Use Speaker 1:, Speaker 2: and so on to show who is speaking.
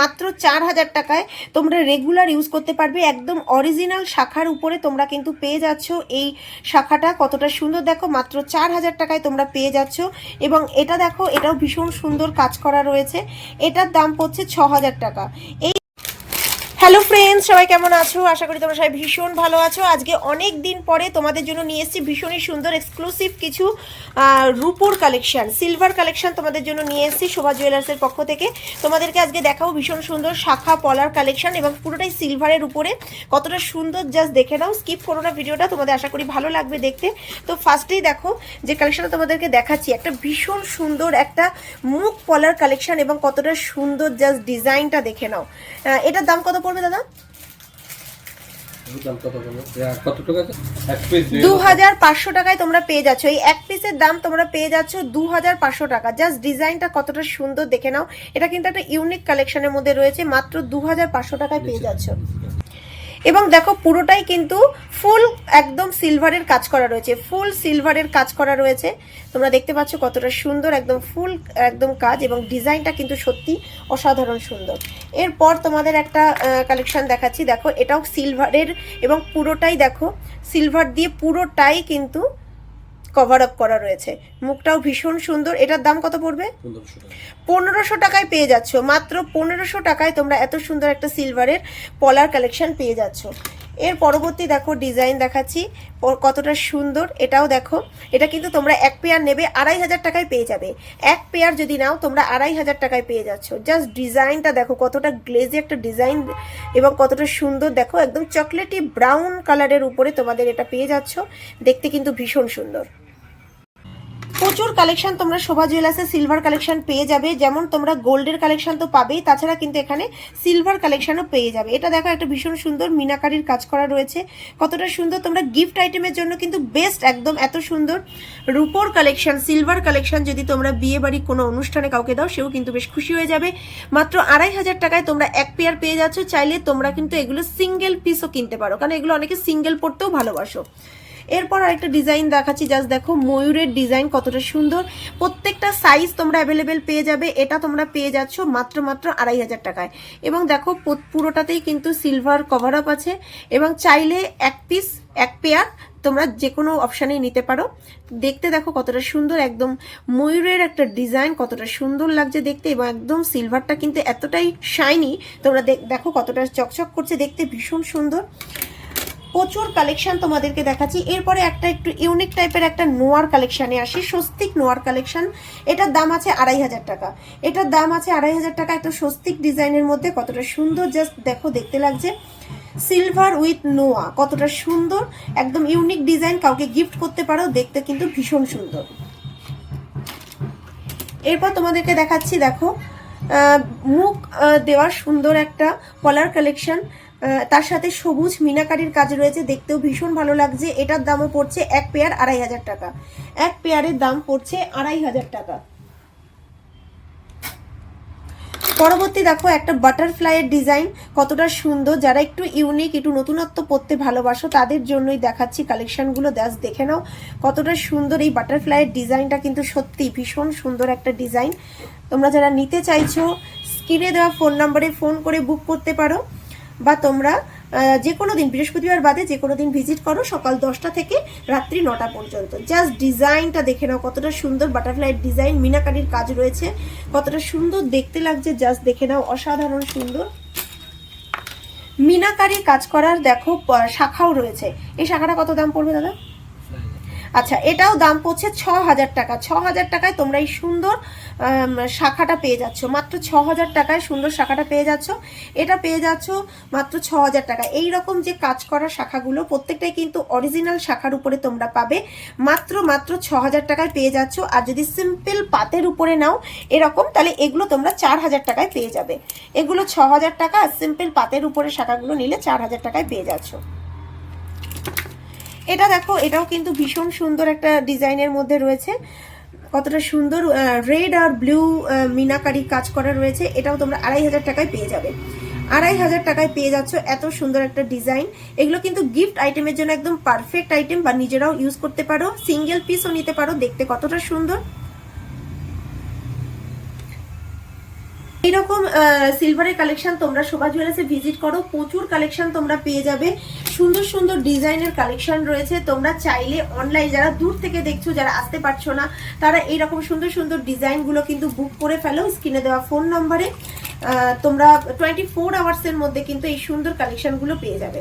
Speaker 1: মাত্র চার হাজার টাকায়। তোমরা রেগুলার ইউজ করতে পারবে। একদম অরিজিনাল শাখার উপরে তোমরা কিন্তু পেয়ে যাচ্ছ এই শাখাটা। কতটা সুন্দর দেখো, মাত্র চার হাজার টাকায় তোমরা পেয়ে যাচ্ছ। এবং এটা দেখো, এটাও ভীষণ সুন্দর কাজ করা রয়েছে। এটার দাম পড়ছে ছ হাজার টাকা। এই হ্যালো ফ্রেন্ডস সবাই কেমন আছো? আশা করি তোমরা সবাই ভীষণ ভালো আছো। আজকে অনেক দিন পরে তোমাদের জন্য নিয়ে এসেছি ভীষণই সুন্দর এক্সক্লুসিভ কিছু রূপোর কালেকশন সিলভার কালেকশন তোমাদের জন্য নিয়ে এসেছি শোভা জুয়েলার্সের পক্ষ থেকে। তোমাদেরকে আজকে দেখাবো ভীষণ সুন্দর শাখা পলার কালেকশন এবং পুরোটাই সিলভারের উপরে। কতটা সুন্দর জাস্ট দেখে নাও স্কিপ করো না ভিডিওটা তোমাদের আশা করি ভালো লাগবে দেখতে। তো ফার্স্টেই দেখো, যে কালেকশনটা তোমাদেরকে দেখাচ্ছি, একটা ভীষণ সুন্দর একটা মুখ পলার কালেকশন এবং কতটা সুন্দর জাস্ট ডিজাইনটা দেখে নাও। এটার দাম কত পড়বে দাদা? দু হাজার পাঁচশো টাকায় তোমরা পেয়ে যাচ্ছ। এই এক পিসের দাম তোমরা পেয়ে যাচ্ছ দু হাজার পাঁচশো টাকা। জাস্ট ডিজাইনটা কতটা সুন্দর দেখে নাও। এটা কিন্তু একটা ইউনিক কালেকশনের মধ্যে রয়েছে। মাত্র দু হাজার পাঁচশো টাকায় পেয়ে যাচ্ছ। এবং দেখো পুরোটাই কিন্তু ফুল একদম সিলভারের কাজ করা রয়েছে, ফুল সিলভারের কাজ করা রয়েছে। তোমরা দেখতে পাচ্ছ কতটা সুন্দর একদম ফুল একদম কাজ এবং ডিজাইনটা কিন্তু সত্যি অসাধারণ সুন্দর। এরপর তোমাদের একটা কালেকশন দেখাচ্ছি। দেখো এটাও সিলভারের এবং পুরোটাই দেখো, সিলভার দিয়ে পুরোটাই কিন্তু কভার আপ করা রয়েছে। মুখটাও ভীষণ সুন্দর। এটার দাম কত পড়বে?
Speaker 2: পনেরোশো
Speaker 1: টাকায় পেয়ে যাচ্ছ। মাত্র পনেরোশো টাকায় তোমরা এত সুন্দর একটা সিলভারের পলার কালেকশন পেয়ে যাচ্ছ। এর পরবর্তী দেখো ডিজাইন দেখাচ্ছি। কতটা সুন্দর এটাও দেখো। এটা কিন্তু তোমরা এক পেয়ার নেবে আড়াই হাজার টাকায় পেয়ে যাবে। এক পেয়ার যদি নাও তোমরা আড়াই হাজার টাকায় পেয়ে যাচ্ছ। জাস্ট ডিজাইনটা দেখো কতটা গ্লেজি একটা ডিজাইন এবং কতটা সুন্দর। দেখো একদম চকলেটি ব্রাউন কালারের উপরে তোমাদের এটা পেয়ে যাচ্ছ। দেখতে কিন্তু ভীষণ সুন্দর। প্রচুর কালেকশন তোমরা শোভা জুয়েলার্সে সিলভার কালেকশন পেয়ে যাবে। যেমন তোমরা গোল্ডের কালেকশন তো পাবেই, তাছাড়া কিন্তু এখানে সিলভার কালেকশনও পেয়ে যাবে। এটা দেখো, একটা ভীষণ সুন্দর মিনাকারির কাজ করা রয়েছে। কতটা সুন্দর, তোমরা গিফট আইটেমের জন্য কিন্তু বেস্ট একদম এত সুন্দর রূপোর কালেকশন সিলভার কালেকশন যদি তোমরা বিয়ে বাড়ি কোনো অনুষ্ঠানে কাউকে দাও, সেও কিন্তু বেশ খুশি হয়ে যাবে। মাত্র আড়াই হাজার টাকায় তোমরা এক পেয়ার পেয়ে যাচ্ছ। চাইলে তোমরা কিন্তু এগুলো সিঙ্গেল পিসও কিনতে পারো। কারণ এগুলো অনেকে সিঙ্গেল পড়তেও ভালোবাসো। এরপর আরেকটা ডিজাইন দেখাচ্ছি জাস্ট দেখো ময়ূরের ডিজাইন কতটা সুন্দর। প্রত্যেকটা সাইজ তোমরা অ্যাভেলেবেল পেয়ে যাবে, এটা তোমরা পেয়ে যাচ্ছ মাত্র মাত্র আড়াই হাজার টাকায়। এবং দেখো পুরোটাতেই কিন্তু সিলভার কভার আপ আছে। এবং চাইলে এক পিস এক পেয়ার তোমরা যে কোনো অপশানেই নিতে পারো। দেখতে দেখো কতটা সুন্দর, একদম ময়ূরের একটা ডিজাইন কতটা সুন্দর লাগছে দেখতে এবং একদম সিলভারটা কিন্তু এতটাই শাইনি তোমরা দেখ- দেখো কতটা চকচক করছে দেখতে, ভীষণ সুন্দর। প্রচুর কালেকশন তোমাদেরকে দেখাচ্ছি। এরপরে একটা একটু ইউনিক টাইপের একটা নোয়ার কালেকশানে আসি, স্বস্তিক নোয়ার কালেকশন এটার দাম আছে আড়াই হাজার টাকা। এটার দাম আছে আড়াই হাজার টাকা একটা স্বস্তিক ডিজাইনের মধ্যে। কতটা সুন্দর জাস্ট দেখো, দেখতে লাগছে। সিলভার উইথ নোয়া কতটা সুন্দর, একদম ইউনিক ডিজাইন কাউকে গিফট করতে পারো, দেখতে কিন্তু ভীষণ সুন্দর। এরপর তোমাদেরকে দেখাচ্ছি, দেখো মুখ দেওয়ার সুন্দর একটা কলার কালেকশন তার সাথে সবুজ মিনাকারির কাজ রয়েছে। দেখতেও ভীষণ ভালো লাগছে। এটার দামও পড়ছে এক পেয়ার আড়াই হাজার টাকা। এক পেয়ারের দাম পড়ছে আড়াই হাজার টাকা। পরবর্তী দেখো, একটা বাটারফ্লাইয়ের ডিজাইন কতটা সুন্দর। যারা একটু ইউনিক, একটু নতুনত্ব পড়তে ভালোবাসো, তাদের জন্যই দেখাচ্ছি কালেকশনগুলো। দাস দেখে নাও কতটা সুন্দর এই বাটারফ্লাইয়ের ডিজাইনটা। কিন্তু সত্যি ভীষণ সুন্দর একটা ডিজাইন। তোমরা যারা নিতে চাইছো, স্ক্রিনে দেওয়া ফোন নাম্বারে ফোন করে বুক করতে পারো। বা তোমরা যে কোনো দিন, বৃহস্পতিবার বাদে যে কোনো দিন ভিজিট করো সকাল দশটা থেকে রাত্রি নটা পর্যন্ত। জাস্ট ডিজাইনটা দেখে নাও কতটা সুন্দর বাটারফ্লাইয়ের ডিজাইন মিনাকারির কাজ রয়েছে। কতটা সুন্দর দেখতে লাগছে জাস্ট দেখে নাও, অসাধারণ সুন্দর। মিনাকারি কাজ করার, দেখো শাখাও রয়েছে। এই শাখাটা কত দাম পড়বে দাদা? আচ্ছা এটাও দাম পড়ছে ছ হাজার টাকা। ছ হাজার টাকায় তোমরা এই সুন্দর শাখাটা পেয়ে যাচ্ছ। মাত্র ছ হাজার টাকায় সুন্দর শাখাটা পেয়ে যাচ্ছ। এটা পেয়ে যাচ্ছ মাত্র ছ হাজার টাকা। এই রকম যে কাজ করা শাখাগুলো, প্রত্যেকটাই কিন্তু অরিজিনাল শাখার উপরে তোমরা পাবে। মাত্র মাত্র ছ হাজার টাকায় পেয়ে যাচ্ছ। আর যদি সিম্পল পাতের উপরে নাও এরকম, তাহলে এগুলো তোমরা চার হাজার টাকায় পেয়ে যাবে। এগুলো ছ হাজার টাকা, আর সিম্পল পাতের উপরে শাখাগুলো নিলে চার হাজার টাকায় পেয়ে যাচ্ছ। এটা দেখো, এটাও কিন্তু ভীষণ সুন্দর একটা ডিজাইনের মধ্যে রয়েছে। কতটা সুন্দর রেড আর ব্লু মিনাকারি কাজ করা রয়েছে। এটাও তোমরা আড়াই হাজার টাকায় পেয়ে যাবে। আড়াই হাজার টাকায় পেয়ে যাচ্ছ এত সুন্দর একটা ডিজাইন। এগুলো কিন্তু গিফট আইটেমের জন্য একদম পারফেক্ট আইটেম বা নিজেরাও ইউজ করতে পারো। সিঙ্গেল পিসও নিতে পারো, দেখতে কতটা সুন্দর। এরকম সিলভারের কালেকশন তোমরা শোভা জুয়েলার্সে ভিজিট করো। প্রচুর কালেকশন তোমরা পেয়ে যাবে। সুন্দর সুন্দর ডিজাইনের কালেকশন রয়েছে। তোমরা চাইলে অনলাইন যারা দূর থেকে দেখছ, যারা আসতে পারছ না, তারা এইরকম সুন্দর সুন্দর ডিজাইনগুলো কিন্তু বুক করে ফেলো স্ক্রিনে দেওয়া ফোন নম্বরে তোমরা টোয়েন্টি ফোর আওয়ার্সের মধ্যে কিন্তু এই সুন্দর কালেকশনগুলো পেয়ে যাবে।